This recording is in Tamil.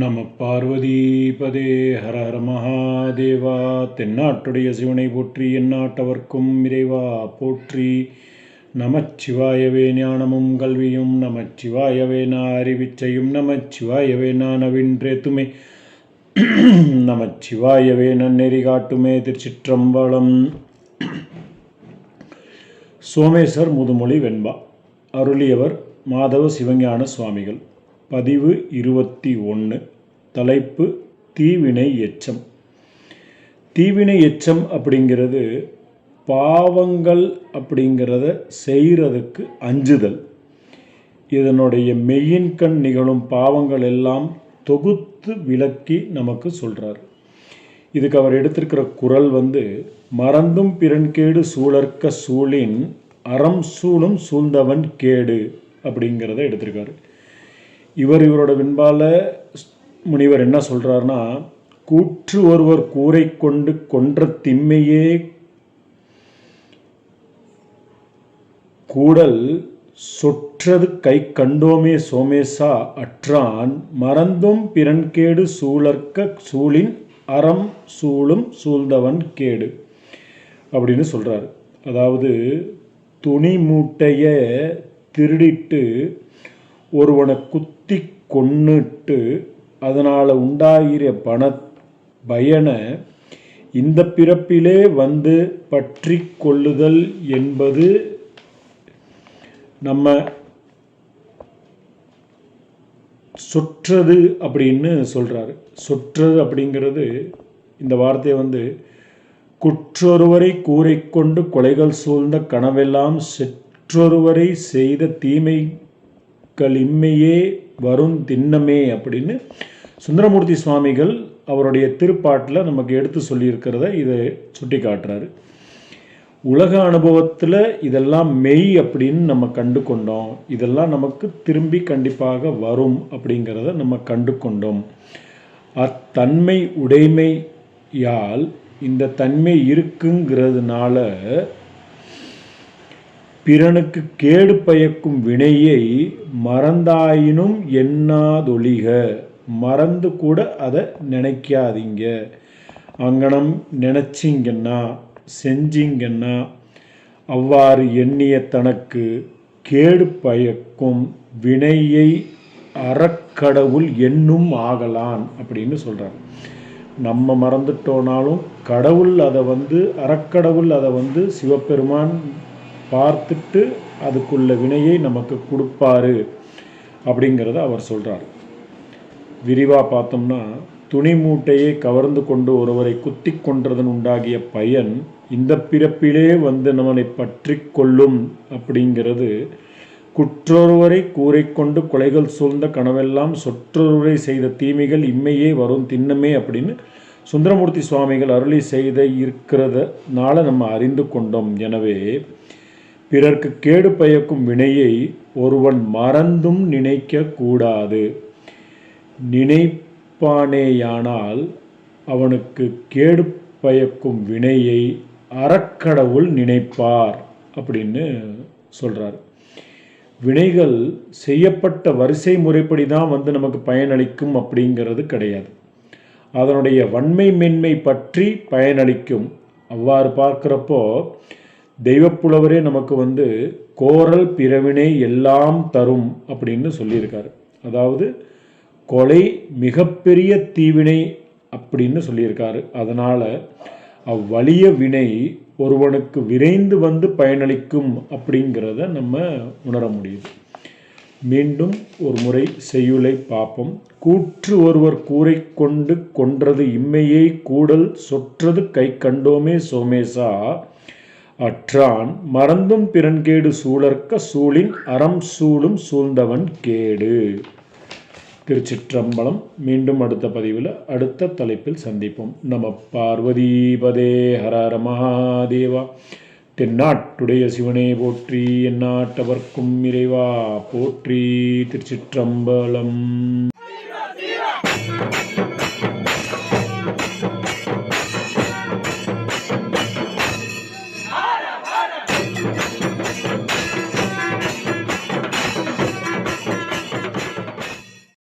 நம பார்வதிபதே ஹர ஹர மகாதேவா தென்னாட்டுடைய சிவனை போற்றி எந்நாட்டவர்க்கும் இறைவா போற்றி. நமச்சிவாயவே ஞானமும் கல்வியும் நமச்சிவாயவே நான் அறிவிச்சையும் நமச்சிவாயவே நான் நவின்றேத்துமே நமச்சிவாயவே நன்னெறி காட்டுமே திருச்சிற்றம்பலம். சோமேஸ்வர் முதுமொழி வெண்பா. அருளியவர் மாதவ சிவஞான சுவாமிகள் பதிவு இருபத்தி ஒன்று தலைப்பு தீவினை எச்சம். தீவினை எச்சம் அப்படிங்கிறது பாவங்கள் அப்படிங்கிறத செய்கிறதுக்கு அஞ்சுதல். இதனுடைய மெய்யின்கண் நிகழும் பாவங்கள் எல்லாம் தொகுத்து விளக்கி நமக்கு சொல்கிறார் இதுக்கு அவர் எடுத்திருக்கிற குரல் வந்து மறந்தும் பிறன்கேடு சூழற்க சூழின் அறம் சூழும் சூழ்ந்தவன் கேடு அப்படிங்கிறத எடுத்திருக்காரு. இவர் இவரோட வெண்பால முனிவர் என்ன சொல்கிறாருன்னா கூற்று ஒருவர் கூரை கொண்டு கொன்ற திம்மையே கூடல் சொற்றது கை கண்டோமே சோமேசா அற்றான் மறந்தும் பிறன்கேடு சூழற்க சூழின் அறம் சூழும் சூழ்ந்தவன் கேடு அப்படின்னு சொல்கிறார் அதாவது துணி மூட்டையை திருடிட்டு ஒருவனை குத்தி கொன்னுட்டு அதனால் உண்டாகிற பண பயனை இந்த பிறப்பிலே வந்து பற்றி கொள்ளுதல் என்பது நம்ம சொற்றது அப்படின்னு சொல்கிறாரு சொற்றது அப்படிங்கிறது இந்த வார்த்தையை வந்து குற்றொருவரை கூறிக்கொண்டு கொலைகள் சூழ்ந்த கனவெல்லாம் செற்றொருவரை செய்த தீமை இம்மையே வரும் திண்ணமே அப்படின்னு சுந்தரமூர்த்தி சுவாமிகள் அவருடைய திருப்பாட்டில் நமக்கு எடுத்து சொல்லியிருக்கிறத இதை சுட்டி காட்டுறாரு. உலக அனுபவத்தில் இதெல்லாம் மெய் அப்படின்னு நம்ம கண்டு கொண்டோம் இதெல்லாம் நமக்கு திரும்பி கண்டிப்பாக வரும் அப்படிங்கிறத நம்ம கண்டு கொண்டோம் அத்தன்மை உடைமையால் இந்த தன்மை இருக்குங்கிறதுனால பிறனுக்கு கேடு பயக்கும் வினையை மறந்தாயினும் எண்ணாதொழிக. மறந்து கூட அதை நினைக்காதீங்க. அங்கனம் நினச்சிங்கன்னா செஞ்சிங்கன்னா அவ்வாறு எண்ணிய தனக்கு கேடு பயக்கும் வினையை அறக்கடவுள் என்னும் ஆகலான் அப்படின்னு சொல்கிறாங்க நம்ம மறந்துட்டோனாலும் கடவுள் அதை வந்து அறக்கடவுள் அதை வந்து சிவபெருமான் பார்த்துட்டு அதுக்குள்ள வினையை நமக்கு கொடுப்பாரு அப்படிங்கிறத அவர் சொல்கிறார் விரிவாக பார்த்தோம்னா துணி மூட்டையை கவர்ந்து கொண்டு ஒருவரை குத்தி கொன்றதன் உண்டாகிய பயன் இந்த பிறப்பிலே வந்து நம்மளை பற்றி கொள்ளும் அப்படிங்கிறது. குற்றொருவரை கூறிக்கொண்டு கொலைகள் சூழ்ந்த கனவெல்லாம் சொற்றொருவரை செய்த தீமைகள் இம்மையே வரும் திண்ணமே அப்படின்னு சுந்தரமூர்த்தி சுவாமிகள் அருளி செய்த இருக்கிறதுனால நம்ம அறிந்து கொண்டோம். எனவே பிறர்க்கு கேடு பயக்கும் வினையை ஒருவன் மறந்தும் நினைக்க கூடாது. நினைப்பானேயானால் அவனுக்கு கேடு பயக்கும் வினையை அறக்கடவுள் நினைப்பார் அப்படின்னு சொல்கிறார் வினைகள் செய்யப்பட்ட வரிசை முறைப்படி தான் வந்து நமக்கு பயனளிக்கும் அப்படிங்கிறது கிடையாது. அதனுடைய வன்மை மென்மை பற்றி பயனளிக்கும். அவ்வாறு பார்க்குறப்போ தெய்வப்புலவரே நமக்கு வந்து கோரல் பிறவினை எல்லாம் தரும் அப்படின்னு சொல்லியிருக்காரு. அதாவது கொலை மிகப்பெரிய தீவினை அப்படின்னு சொல்லியிருக்காரு. அதனால் அவ்வலிய வினை ஒருவனுக்கு விரைந்து வந்து பயனளிக்கும் அப்படிங்கிறத நம்ம உணர முடியுது மீண்டும் ஒரு முறை செய்யுளை பார்ப்போம் கூற்று ஒருவர் கூரை கொண்டு கொன்றது இம்மையை கூடல் சொற்றது கை கண்டோமே சோமேசா அற்றான் மறந்தும் பிறன்கேடு சூழற்க சூழின் அறம் சூழும் சூழ்ந்தவன் கேடு. திருச்சிற்றம்பலம் மீண்டும் அடுத்த பதிவில் அடுத்த தலைப்பில் சந்திப்போம். நம பார்வதீபதே ஹரர மகாதேவா. தென்னாட்டுடைய சிவனே போற்றி எந்நாட்டவர்க்கும் இறைவா போற்றி திருச்சிற்றம்பலம்.